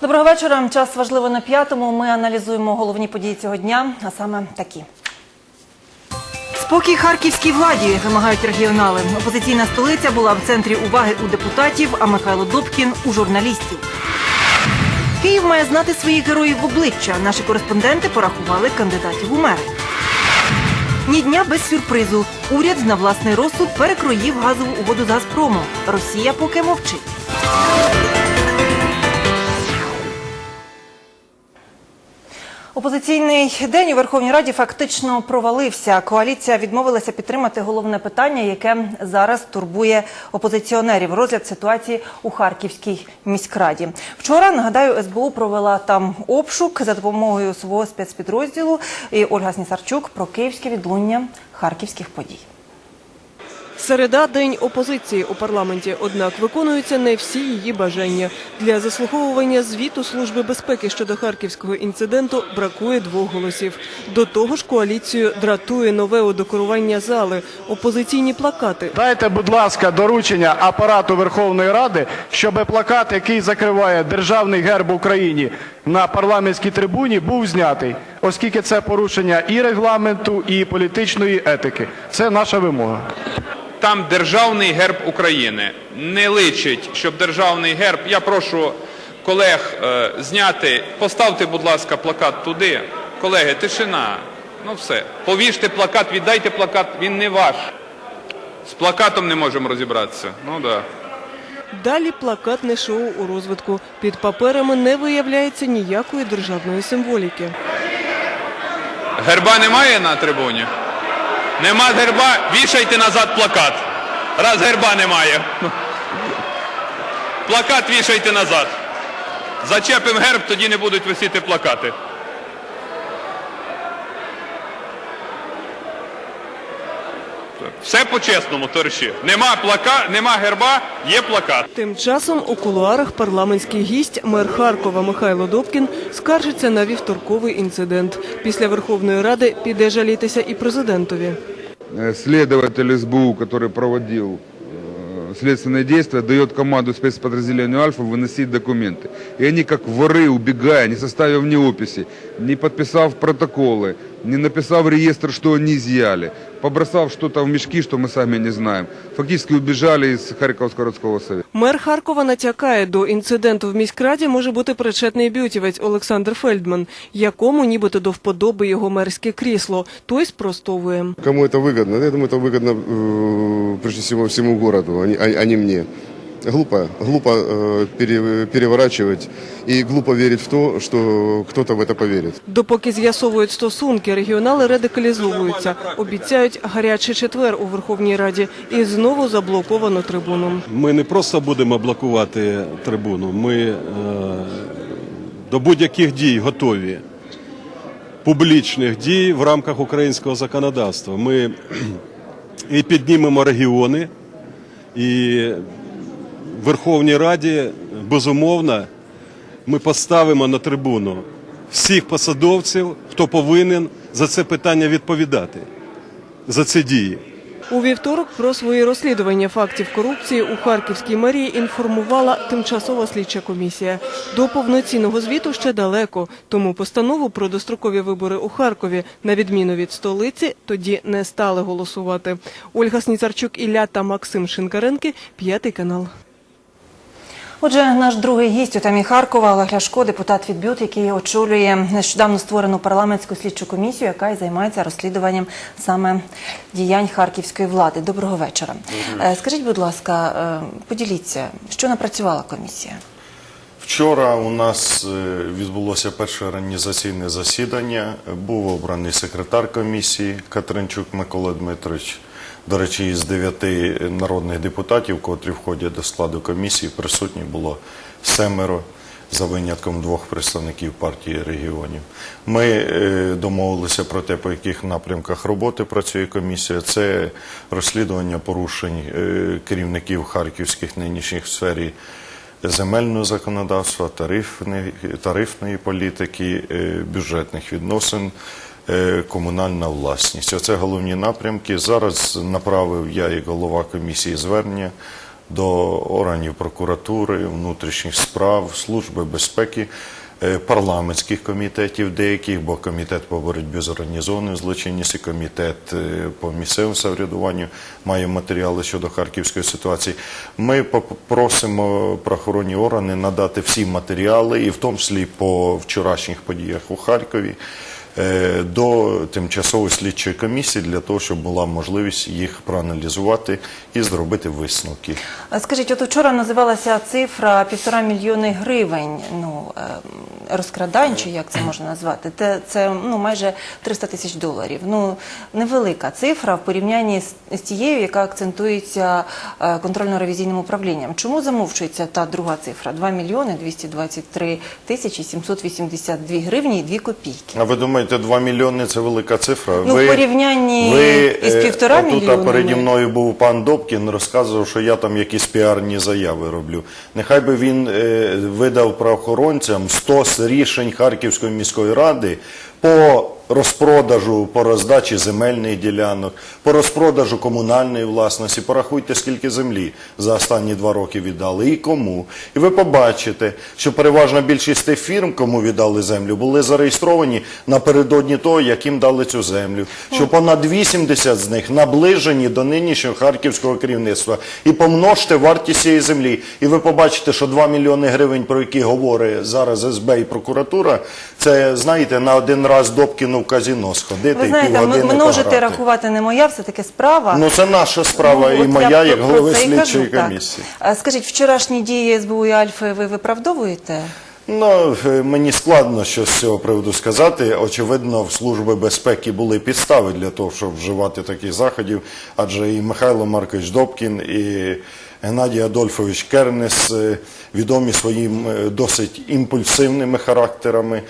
Доброго вечора. Час важливо на п'ятому. Ми аналізуємо головні події цього дня, а саме такі. Спокій харківській владі вимагають регіонали. Опозиційна столиця була в центрі уваги у депутатів, а Михайло Добкін у журналістів. Київ має знати своїх героїв в обличчя. Наші кореспонденти порахували кандидатів у мери. Ні дня без сюрпризу. Уряд на власний розсуд перекроїв газову угоду з Газпромом. Росія поки мовчить. Опозиційний день у Верховній Раді фактично провалився. Коаліція відмовилася підтримати головне питання, яке зараз турбує опозиціонерів. Розгляд ситуації у Харківській міськраді. Вчора нагадаю, СБУ провела там обшук за допомогою свого спецпідрозділу. І Ольга Снісарчук про київське відлуння харківських подій. Середа день опозиції у парламенті. Однак виконуються не всі її бажання. Для заслуховування звіту служби безпеки щодо харківського інциденту бракує двох голосів. До того ж, коаліцію дратує нове удекорування зали, опозиційні плакати. Дайте, будь ласка, доручення апарату Верховної Ради, щоб плакат, який закриває державний герб Україні на парламентській трибуні, був знятий, оскільки це порушення і регламенту, і політичної етики. Це наша вимога. Там державний герб України. Не личить, щоб державний герб. Я прошу колег е, зняти. Поставте, будь ласка, плакат туди. Колеги, тишина. Ну все. Повіжте плакат, віддайте плакат, він не ваш. З плакатом не можемо розібратися. Ну да. Далі плакатне шоу у розвитку. Під паперами не виявляється ніякої державної символіки. Герба немає на трибуні? Нема герба, вішайте назад плакат. Раз герба немає. Плакат вішайте назад. Зачепимо герб, тоді не будуть висіти плакати. Все по-чесному, товариші. Нема плака, нема герба, є плакат. Тим часом у кулуарах парламентський гість мер Харкова Михайло Добкін скаржиться на вівторковий інцидент. Після Верховної Ради піде жалітися і президентові. Э, следователь СБУ, который проводил э, следственные действия, дает команду спецподразделению «Альфа» выносить документы. И они, как воры, убегая, не составив ни описи, не подписав протоколы, не написав реестр, что они изъяли, побросав что-то в мешки, что мы сами не знаем, фактически убежали из Харьковского городского совета. Мер Харкова натякає, до інциденту в міськраді може бути причетний бютівець Олександр Фельдман, якому нібито до вподоби його мерське крісло. Той спростовує. Кому это выгодно? Я думаю, это выгодно э, прежде всего всему городу, а не, а- а не мне. Глупо, глупо э, пере- переворачивать и глупо верить в то, что кто-то в это поверит. Допоки з'ясовують стосунки, регіонали радикалізовуються. Обіцяють гарячий четвер у Верховній Раді і знову заблоковану трибуну. Ми не просто будемо блокувати трибуну, ми е, до будь-яких дій готові. Публічних дій в рамках українського законодавства. Ми і піднімемо регіони, і Верховній Раді, безумовно, ми поставимо на трибуну всіх посадовців, хто повинен за це питання відповідати, за ці дії. У вівторок про свої розслідування фактів корупції у Харківській мерії інформувала тимчасова слідча комісія. До повноцінного звіту ще далеко, тому постанову про дострокові вибори у Харкові, на відміну від столиці, тоді не стали голосувати. Ольга Сніцарчук, Ілля та Максим Шинкаренки, п'ятий канал. Отже, наш другий гість у темі Харкова Олег Ляшко, депутат від БЮТ, який очолює нещодавно створену парламентську слідчу комісію, яка і займається розслідуванням саме діянь харківської влади. Доброго вечора. Е, Скажіть, будь ласка, е, поділіться, що напрацювала комісія? Вчора у нас е, відбулося перше організаційне засідання. Був обраний секретар комісії Катеринчук Микола Дмитрович. До речі, із дев'яти народних депутатів, котрі входять до складу комісії, присутні було семеро за винятком двох представників партії регіонів. Ми е, домовилися про те, по яких напрямках роботи працює комісія. Це розслідування порушень е, керівників харківських нинішніх сфері земельного законодавства, тарифної, тарифної політики, е, бюджетних відносин, комунальна власність. Оце головні напрямки. Зараз направив я як голова комісії звернення до органів прокуратури, внутрішніх справ, служби безпеки, е, парламентських комітетів деяких, бо комітет по боротьбі з організованою злочинністю, комітет е, по місцевому самоврядуванню має матеріали щодо харківської ситуації. Ми попросимо правоохоронні органи надати всі матеріали, і в тому числі по вчорашніх подіях у Харкові. Е, До тимчасової слідчої комісії для того, щоб була можливість їх проаналізувати і зробити висновки. Скажіть, от вчора називалася цифра півтора мільйони гривень. Ну ем, розкрадань, чи як це можна назвати? Це, це ну майже 300 тисяч доларів. Ну невелика цифра в порівнянні з, з тією, яка акцентується е, контрольно-ревізійним управлінням. Чому замовчується та друга цифра? 2 мільйони 223 тисячі 782 гривні і 2 копійки. А ви думаєте, 2 мільйони це велика цифра? Ну, в порівнянні із е, півтора отут, Тут переді мною був пан Добкін, розказував, що я там якісь піарні заяви роблю. Нехай би він е, видав правоохоронцям 100 рішень Харківської міської ради по розпродажу, по роздачі земельних ділянок, по розпродажу комунальної власності. Порахуйте, скільки землі за останні два роки віддали і кому. І ви побачите, що переважна більшість тих фірм, кому віддали землю, були зареєстровані напередодні того, як їм дали цю землю. Що понад 80 з них наближені до нинішнього харківського керівництва. І помножте вартість цієї землі. І ви побачите, що 2 мільйони гривень, про які говорить зараз СБ і прокуратура, це, знаєте, на один раз Добкіну в казіно сходити Ви і знаєте, півгодини множити пограти. рахувати не моя, все таки справа. Ну це наша справа Ну, і моя, я як голови і слідчої кажу, так. комісії. А Скажіть, вчорашні дії СБУ і Альфи ви виправдовуєте? Ну, е, мені складно щось з цього приводу сказати. Очевидно, в Служби безпеки були підстави для того, щоб вживати таких заходів, адже і Михайло Маркович Добкін, і Геннадій Адольфович Кернес е, відомі своїм е, досить імпульсивними характерами,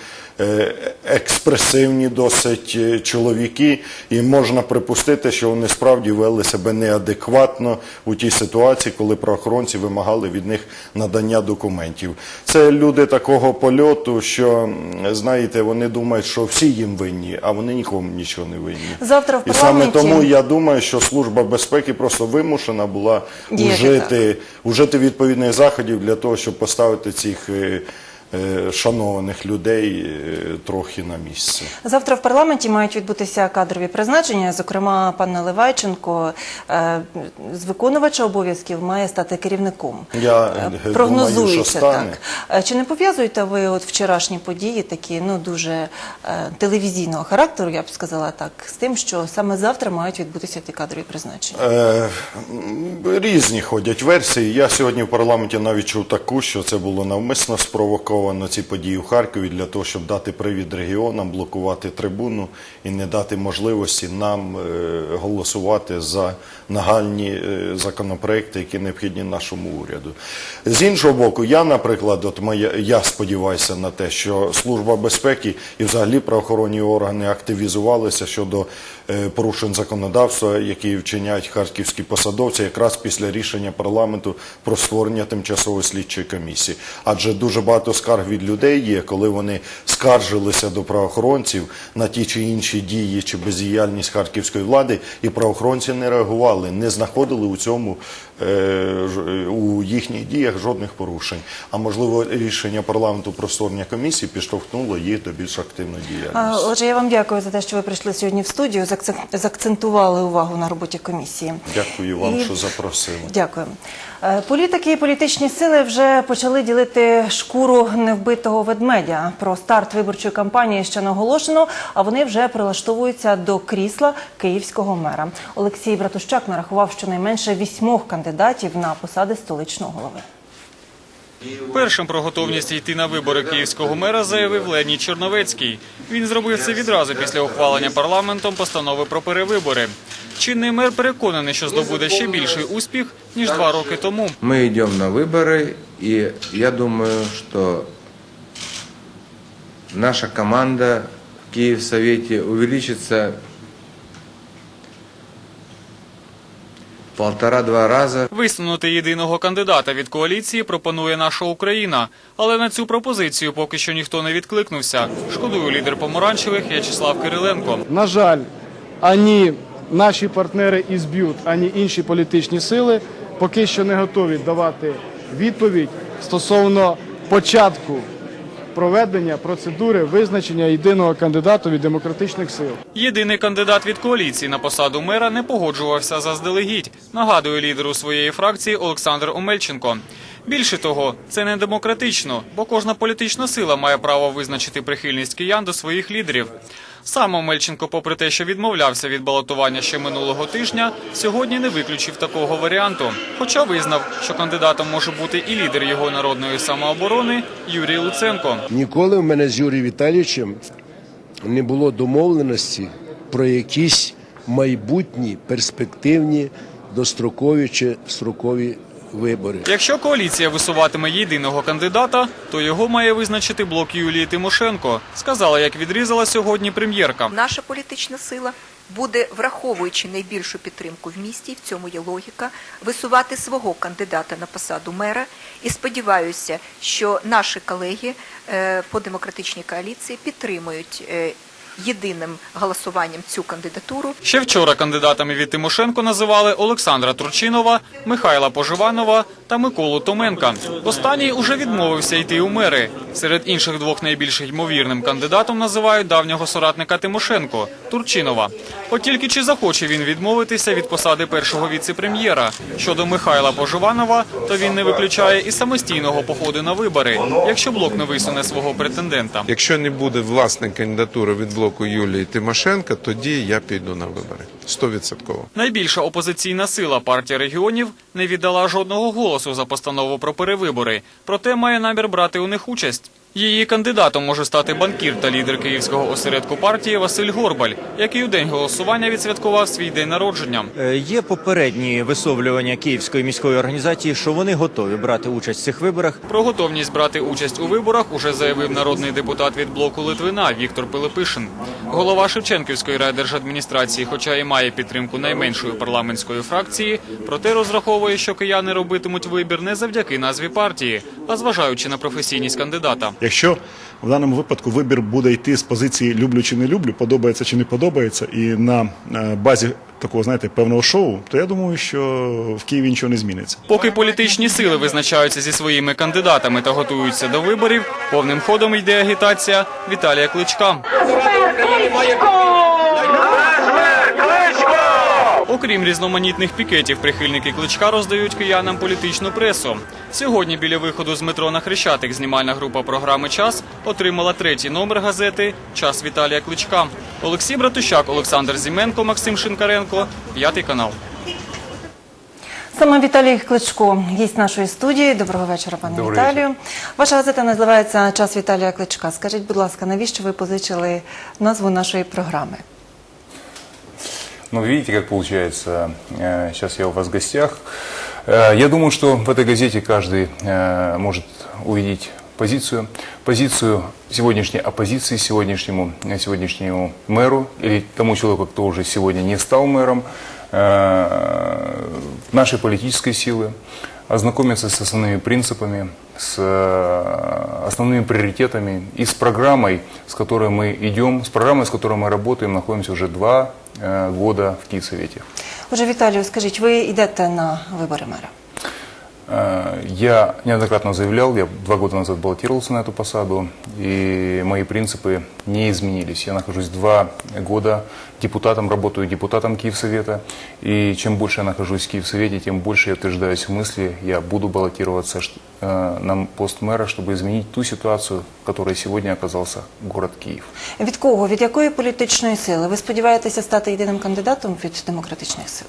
експресивні досить е, чоловіки, і можна припустити, що вони справді вели себе неадекватно у тій ситуації, коли правоохоронці вимагали від них надання документів. Це люди такого польоту, що знаєте, вони думають, що всі їм винні, а вони нікому нічого не винні. Завтра в І саме тому я думаю, що служба безпеки просто вимушена була Діяти вжити, вжити відповідних заходів для того, щоб поставити цих е, е, шанованих людей е, трохи на місце. Завтра в парламенті мають відбутися кадрові призначення. Зокрема, пан Наливайченко е, з виконувача обов'язків має стати керівником. Я, Е, е, думаю, що стане. так. Е, Чи не пов'язуєте ви от вчорашні події, такі ну дуже е, телевізійного характеру, я б сказала так, з тим, що саме завтра мають відбутися ті кадрові призначення? Е, різні ходять версії. Я сьогодні в парламенті навіть чув таку, що це було навмисно спровоковано ці події у Харкові для того, щоб дати привід регіонам, блокувати трибуну і не дати можливості нам е, голосувати за нагальні е, законопроекти, які необхідні нашому уряду. З іншого боку, я, наприклад, от моя, я сподіваюся на те, що Служба безпеки і взагалі правоохоронні органи активізувалися щодо е, порушень законодавства, які вчиняють харківські посадовці, якраз після рішення парламенту про створення тимчасової слідчої комісії. Адже дуже багато скарг від людей є, коли вони скаржилися до правоохоронців на ті чи інші дії чи бездіяльність харківської влади, і правоохоронці не реагували, не знаходили у цьому е, ж- у їхніх діях жодних порушень. А можливо, рішення парламенту про створення комісії підштовхнуло їх до більш активної діяльності. Отже, я вам дякую за те, що ви прийшли сьогодні в студію, закцентували увагу на роботі комісії. Дякую вам, І- що запросили. Дякую. Е, Політики і політичні сили вже почали ділити шкуру невбитого ведмедя. Про старт виборчої кампанії ще не оголошено, а вони вже прилаштовуються до крісла київського мера. Олексій Братущак нарахував щонайменше вісьмох кандидатів на посади столичного голови. Першим про готовність йти на вибори київського мера заявив Леонід Черновецький. Він зробив це відразу після ухвалення парламентом постанови про перевибори. Чинний мер переконаний, що здобуде ще більший успіх ніж два роки тому. Мы идем на выборы, и я думаю, что наша команда в Киевсовете увеличится в полтора-два раза. Висунути єдиного кандидата від коаліції пропонує наша Україна, але на цю пропозицію поки що ніхто не відкликнувся. Шкодує лідер помаранчевих В'ячеслав Кириленко. На жаль, ані наші партнери із БЮТ, ані інші політичні сили поки що не готові давати відповідь стосовно початку проведення процедури визначення єдиного кандидата від демократичних сил. Єдиний кандидат від коаліції на посаду мера не погоджувався заздалегідь. Нагадує лідеру своєї фракції Олександр Омельченко. Більше того, це не демократично, бо кожна політична сила має право визначити прихильність киян до своїх лідерів. Сам Омельченко, попри те, що відмовлявся від балотування ще минулого тижня, сьогодні не виключив такого варіанту. Хоча визнав, що кандидатом може бути і лідер його народної самооборони Юрій Луценко. Ніколи в мене з Юрієм Віталійовичем не було домовленості про якісь майбутні перспективні дострокові чи строкові вибори. Якщо коаліція висуватиме єдиного кандидата, то його має визначити блок Юлії Тимошенко, сказала, як відрізала сьогодні прем'єрка. Наша політична сила буде, враховуючи найбільшу підтримку в місті, і в цьому є логіка, висувати свого кандидата на посаду мера. І сподіваюся, що наші колеги е, по демократичній коаліції підтримують е, єдиним голосуванням цю кандидатуру. Ще вчора кандидатами від Тимошенко називали Олександра Турчинова, Михайла Поживанова та Миколу Томенка. Останній уже відмовився йти у мери. Серед інших двох найбільш ймовірним кандидатом називають давнього соратника Тимошенко Турчинова. От тільки чи захоче він відмовитися від посади першого віце-прем'єра? Щодо Михайла Поживанова, то він не виключає і самостійного походу на вибори, якщо блок не висуне свого претендента. Якщо не буде власної кандидатури від блоку Юлії Тимошенко, тоді я піду на вибори. Стовідсотково. Найбільша опозиційна сила партія регіонів не віддала жодного голосу за постанову про перевибори, проте має намір брати у них участь. Її кандидатом може стати банкір та лідер київського осередку партії Василь Горбаль, який у день голосування відсвяткував свій день народження. Е, Є попередні висловлювання Київської міської організації, що вони готові брати участь в цих виборах. Про готовність брати участь у виборах уже заявив народний депутат від блоку Литвина Віктор Пилипишин. Голова Шевченківської райдержадміністрації, хоча і має підтримку найменшої парламентської фракції, проте розраховує, що кияни робитимуть вибір не завдяки назві партії, а зважаючи на професійність кандидата. Якщо в даному випадку вибір буде йти з позиції люблю чи не люблю, подобається чи не подобається, і на е, базі такого, знаєте, певного шоу, то я думаю, що в Києві нічого не зміниться. Поки політичні сили визначаються зі своїми кандидатами та готуються до виборів, повним ходом йде агітація Віталія Кличка. Окрім різноманітних пікетів, прихильники кличка роздають киянам політичну пресу. Сьогодні біля виходу з метро на Хрещатик знімальна група програми Час отримала третій номер газети Час Віталія Кличка. Олексій Братущак, Олександр Зіменко, Максим Шинкаренко, п'ятий канал. Саме Віталій Кличко, гість нашої студії. Доброго вечора, пане Віталію. Ваша газета називається Час Віталія Кличка. Скажіть, будь ласка, навіщо ви позичили назву нашої програми? Ну, видите, как получается. Э, Сейчас я у вас в гостях. Э, Я думаю, что в этой газете каждый э, может увидеть позицию, позицию сегодняшней оппозиции сегодняшнему, сегодняшнему мэру или тому человеку, кто уже сегодня не стал мэром, нашей политической силы, ознакомиться с основными принципами, с э, основными приоритетами и с программой, с которой мы идем, с программой, с которой мы работаем, находимся уже два э, года в Киевсовете. Отже, Віталію, скажіть, ви йдете на вибори мера? Э, Я неоднократно заявлял, я два года назад баллотировался на эту посаду, и мои принципы не изменились. Я нахожусь два года депутатом, работаю депутатом Киевсовета, и чем больше я нахожусь в Киевсовете, тем больше я утверждаюсь в мысли, я буду баллотироваться ш- э, на пост мэра, чтобы изменить ту ситуацию, в которой сегодня оказался город Киев. Від кого? Від якої політичної сили? Ви сподіваєтеся стати єдиним кандидатом від демократичних сил?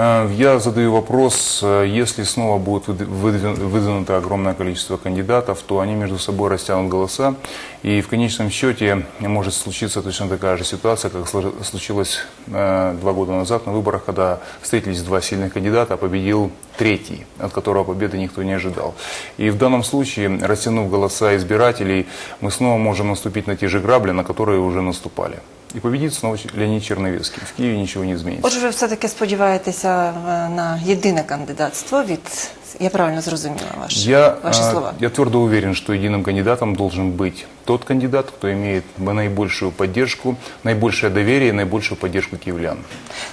Э, Я задаю вопрос, э, если снова будет выд- выдвин- выдвинуто огромное количество кандидатов, то они между собой растянут голоса, и в конечном счете может случиться точно такая же ситуация, как случилось э, два года назад на выборах, когда встретились два сильных кандидата, а победил третий, от которого победы никто не ожидал. И в данном случае, растянув голоса избирателей, мы снова можем наступить на те же грабли, на которые уже наступали. И победит снова Леонид Черновецкий. В Киеве ничего не изменится. Отже, ви все-таки сподіваєтеся е, на єдине кандидатство від я правильно зрозуміла ваші, Я, ваші слова. я твердо уверен, что единым кандидатом должен быть тот кандидат, кто имеет наибольшую поддержку, наибольшее доверие и наибольшую поддержку киевлян.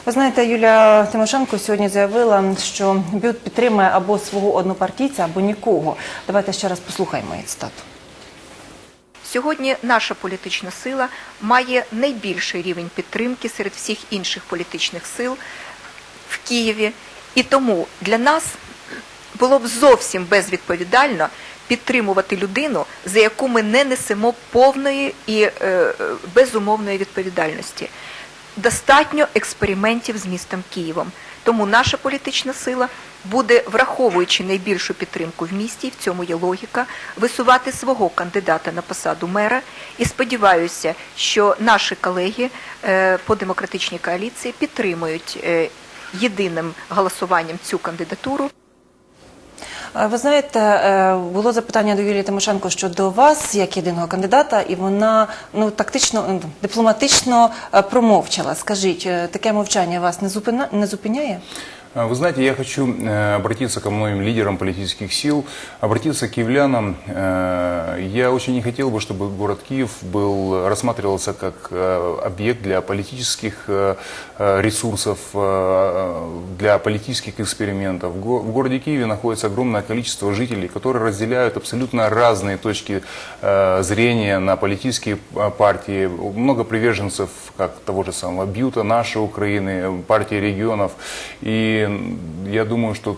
Ви знаєте, Юлія Тимошенко сьогодні заявила, що БЮТ підтримує або свого однопартійця, або нікого. Давайте ще раз послухаємо її цитату. Сьогодні наша політична сила має найбільший рівень підтримки серед всіх інших політичних сил в Києві. І тому для нас було б зовсім безвідповідально підтримувати людину, за яку ми не несемо повної і е, безумовної відповідальності. Достатньо експериментів з містом Києвом. Тому наша політична сила буде, враховуючи найбільшу підтримку в місті, в цьому є логіка, висувати свого кандидата на посаду мера. І сподіваюся, що наші колеги е, по демократичній коаліції підтримують е, єдиним голосуванням цю кандидатуру. Е, Ви знаєте, було запитання до Юлії Тимошенко щодо вас як єдиного кандидата, і вона ну тактично, дипломатично промовчала. Скажіть, таке мовчання вас не зупина не зупиняє? А, Вы знаете, я хочу э, обратиться ко многим лидерам политических сил, обратиться к киевлянам. Э, Я очень не хотел бы, чтобы город Киев был, рассматривался как э, объект для политических э, э, ресурсов, э, для политических экспериментов. В го- В городе Киеве находится огромное количество жителей, которые разделяют абсолютно разные точки э, зрения на политические э, партии. Много приверженцев, как того же самого Бьюта, нашей Украины, партии регионов. И я думаю, что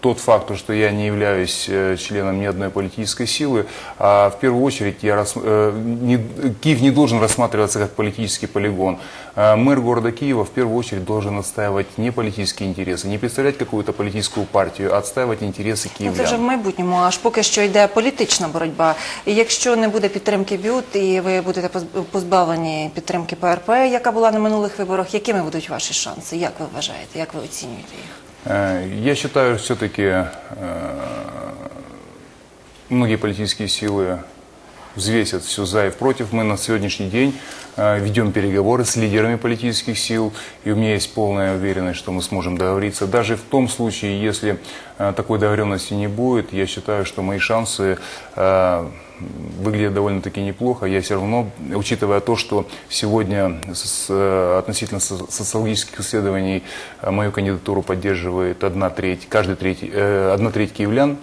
тот факт, что я не являюсь э, членом ни одной политической силы, а в первую очередь я рас- э, не- Киев не должен рассматриваться как политический полигон. Э, Мэр города Киева в первую очередь должен отстаивать не политические интересы, не представлять какую-то политическую партию, а отстаивать интересы Ну, це вже в киевлян. майбутньому, аж поки що йде політична боротьба. І якщо не буде підтримки БЮТ, і ви будете поз- позбавлені підтримки ПРП, яка була на минулих виборах, якими будуть ваші шанси? Як ви вважаєте? Як ви оцінюєте їх? Э, Я считаю, все-таки многие политические силы взвесят все за и против. Мы на сегодняшний день э, ведем переговоры с лидерами политических сил, и у меня есть полная уверенность, что мы сможем договориться. Даже в том случае, если э, такой договоренности не будет, я считаю, что мои шансы э, выглядят довольно-таки неплохо. Я все равно, учитывая то, что сегодня относительно со- социологических исследований мою кандидатуру поддерживает одна треть, каждый третий, одна треть киевлян,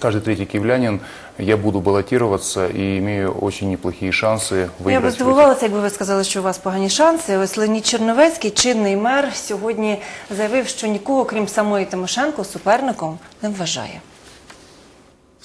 каждый третий киевлянин, я буду баллотироваться и имею очень неплохие шансы Ну, Я би выиграть. в этих здивувалася, якби ви сказали, що у вас погані шанси. Ось Леонід Черновецький, чинний мер, сьогодні заявив, що нікого, крім самої Тимошенко, суперником не вважає.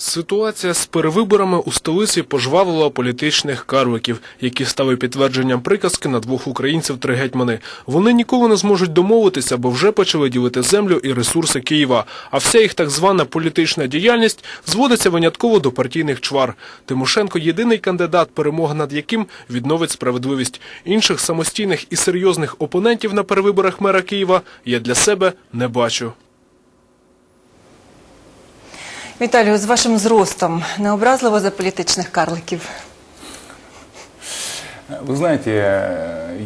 Ситуація з перевиборами у столиці пожвавила політичних карликів, які стали підтвердженням приказки на двох українців три гетьмани. Вони ніколи не зможуть домовитися, бо вже почали ділити землю і ресурси Києва. А вся їх так звана політична діяльність зводиться винятково до партійних чвар. Тимошенко єдиний кандидат, перемога над яким відновить справедливість. Інших самостійних і серйозних опонентів на перевиборах мера Києва я для себе не бачу. Віталію, з вашим зростом не образливо за політичних карликів? Вы знаете,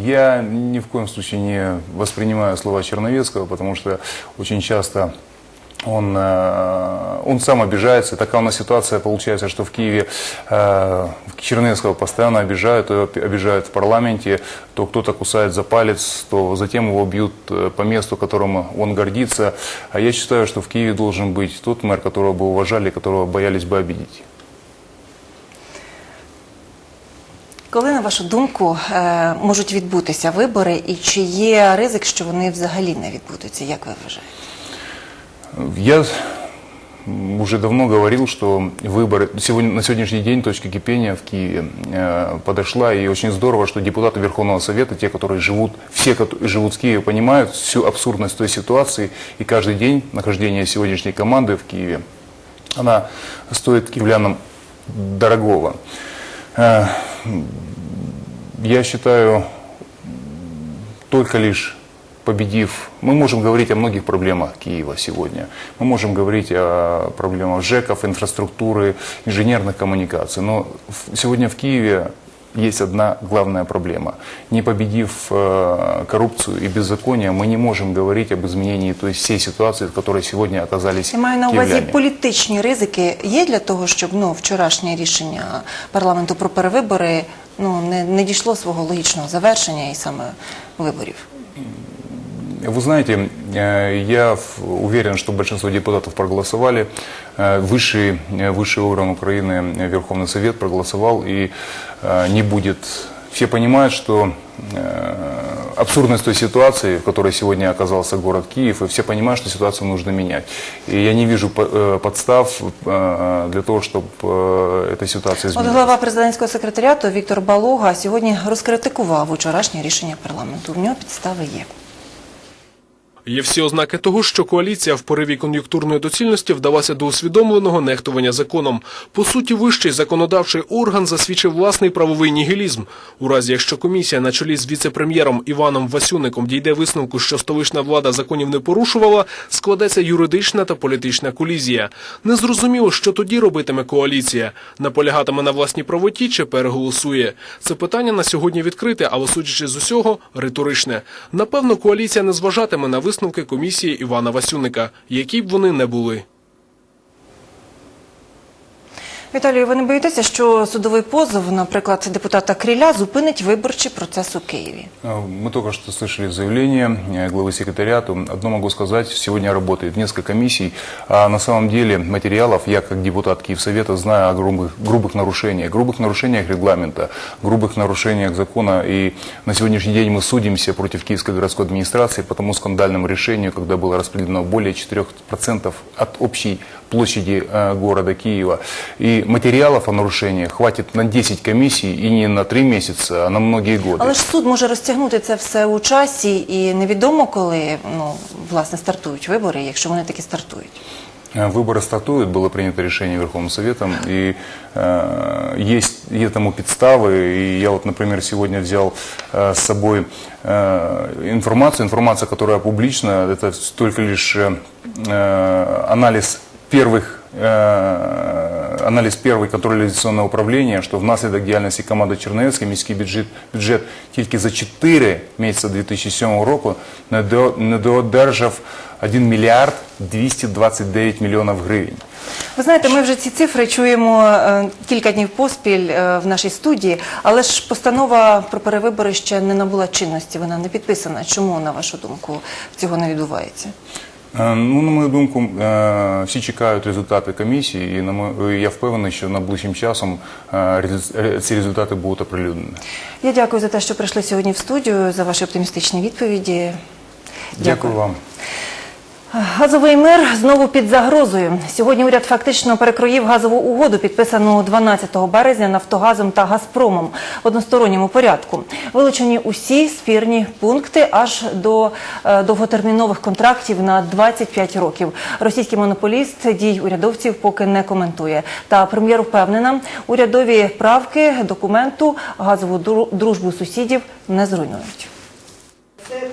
я ни в коем случае не воспринимаю слова Черновецкого, потому что очень часто он, э, он сам обижается. Такая у нас ситуация получается, что в Киеве э, Черновецкого постоянно обижают, его обижают в парламенте, то кто-то кусает за палец, то затем его бьют э, по месту, которым он гордится. А я считаю, что в Киеве должен быть тот мэр, которого бы уважали, которого боялись бы обидеть. Коли, на вашу думку, е, можуть відбутися вибори, і чи є ризик, що вони взагалі не відбудуться? Як ви вважаєте? Я уже давно говорил, что выборы сегодня, на сегодняшний день точка кипения в Киеве э, подошла, и очень здорово, что депутаты Верховного Совета, те, которые живут, все, которые живут в Киеве, понимают всю абсурдность той ситуации, и каждый день нахождения сегодняшней команды в Киеве, она стоит киевлянам дорогого. Э, Я считаю, только лишь победив, мы можем говорить о многих проблемах Киева сегодня. Мы можем говорить о проблемах ЖЭКов, инфраструктуры, инженерных коммуникаций. Но в- сегодня в Киеве есть одна главная проблема. Не победив э, коррупцию и беззаконие, мы не можем говорить об изменении то есть всей ситуации, в которой сегодня оказались Я маю на увазі киевляне. політичні ризики є для того, щоб ну вчорашнє рішення парламенту про перевибори ну не, не дійшло свого логічного завершення і саме виборів. Вы знаете, э, я в- уверен, что большинство депутатов проголосовали. Э, Высший, э, высший орган Украины, э, Верховный Совет проголосовал и э, не будет... Все понимают, что э, абсурдность той ситуации, в которой сегодня оказался город Киев, и все понимают, что ситуацию нужно менять. И я не вижу по- э, подстав э, для того, чтобы э, эта ситуация От изменилась. голова президентського секретаріату Віктор Балога сьогодні розкритикував учорашнє рішення парламенту. В нього підстави є. Є всі ознаки того, що коаліція в пориві кон'юнктурної доцільності вдалася до усвідомленого нехтування законом. По суті, вищий законодавчий орган засвідчив власний правовий нігілізм. У разі, якщо комісія на чолі з віце-прем'єром Іваном Васюником дійде висновку, що столична влада законів не порушувала, складеться юридична та політична колізія. Незрозуміло, що тоді робитиме коаліція. Наполягатиме на власній правоті чи переголосує. Це питання на сьогодні відкрите, але судячи з усього, риторичне. Напевно, коаліція не зважатиме на висновки комісії Івана Васюника, які б вони не були. Віталію, ви не боїтеся, що судовий позов, наприклад, депутата Криля, зупинить виборчий процес у Києві? Э, Мы только что слышали заявление э, главы секретариата. Одно могу сказать, сегодня работает несколько комиссий. А на самом деле материалов, я как депутат Киевсовета знаю о грубых, грубых нарушениях, грубых нарушениях регламента, грубых нарушениях закона. И на сегодняшний день мы судимся против Киевской городской администрации по тому скандальному решению, когда было распределено более 4% от общей площади э, города Киева. И материалов о нарушениях хватит на 10 комиссий и не на 3 месяца, а на многие годы. Але ж суд може розтягнути це все у часі, і невідомо, коли ну власне стартують вибори, якщо вони таки стартують. Э, Выборы стартуют, было принято решение Верховным Советом, и э, есть и тому подставы. И я вот, например, сегодня взял э, с собой э, информацию, информация, которая публична, это только лишь э, э, анализ первых э, анализ первый контрольно-революционного управления, что внаслідок діяльності команди Чернецької міський бюджет, бюджет тільки за 4 місяці 2007 року недо- недоодержав 1 мільярд 229 мільйонів гривень. Ви знаєте, ми вже ці цифри чуємо е, кілька днів поспіль е, в нашій студії, але ж постанова про перевибори ще не набула чинності, вона не підписана. Чому, на вашу думку, цього не відбувається? Е, Ну, на мою думку, е, всі чекають результати комісії, і на мою- я впевнений, що найближчим часом е, ці результати будуть оприлюднені. Я дякую за те, що прийшли сьогодні в студію, за ваші оптимістичні відповіді. Дякую вам. Газовий мир знову під загрозою. Сьогодні уряд фактично перекроїв газову угоду, підписану 12 березня Нафтогазом та Газпромом в односторонньому порядку. Вилучені усі спірні пункти аж до е, довготермінових контрактів на 25 років. Російський монополіст дій урядовців поки не коментує. Та прем'єр впевнена, урядові правки документу газову дружбу сусідів не зруйнують.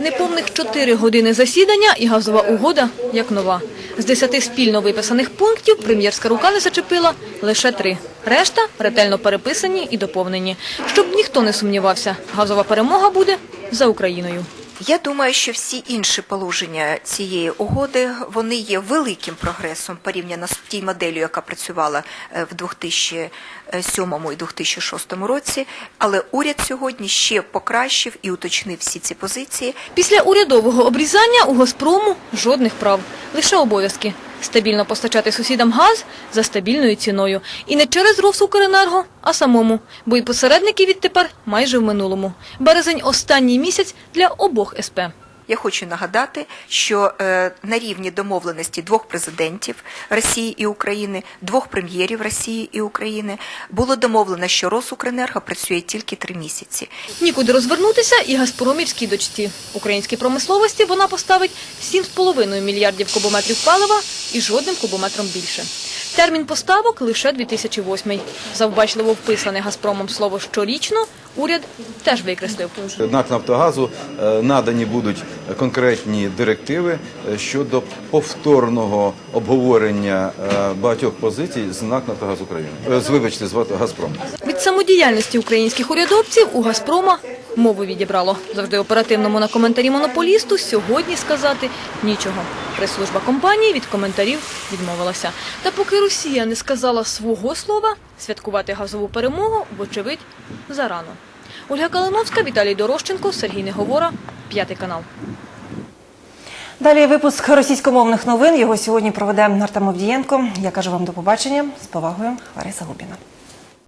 Неповних чотири години засідання і газова угода як нова. З 10 спільно виписаних пунктів прем'єрська рука не зачепила лише три. Решта ретельно переписані і доповнені. Щоб ніхто не сумнівався, газова перемога буде за Україною. Я думаю, що всі інші положення цієї угоди вони є великим прогресом порівняно з тією моделлю, яка працювала е, в 2007 і 2006 році. Але уряд сьогодні ще покращив і уточнив всі ці позиції. Після урядового обрізання у Газпрому жодних прав, лише обов'язки. Стабільно постачати сусідам газ за стабільною ціною. І не через Росукренерго, а самому. Бо й посередники відтепер майже в минулому. Березень – останній місяць для обох СП. Я хочу нагадати, що е, на рівні домовленості двох президентів Росії і України, двох прем'єрів Росії і України було домовлено, що Росукренерго працює тільки три місяці. Нікуди розвернутися і Газпромівській дочці. Українській промисловості вона поставить 7,5 мільярдів кубометрів палива і жодним кубометром більше. Термін поставок лише 2008. Завбачливо вписане Газпромом слово «щорічно» уряд теж викреслив. НАК «Нафтогазу» е, надані будуть конкретні директиви е, щодо повторного обговорення е, багатьох позицій з НАК «Нафтогаз України». З, вибачте, з «Газпром». Від самодіяльності українських урядовців у «Газпрома» мову відібрало. Завжди оперативному на коментарі монополісту сьогодні сказати нічого. Прес-служба компанії від коментарів відмовилася. Та поки Росія не сказала свого слова, святкувати газову перемогу, вочевидь, зарано. Ольга Калиновська, Віталій Дорощенко, Сергій Неговора, П'ятий канал. Далі випуск російськомовних новин. Його сьогодні проведе Артем Овдієнко. Я кажу вам до побачення. З повагою, Лариса Губіна.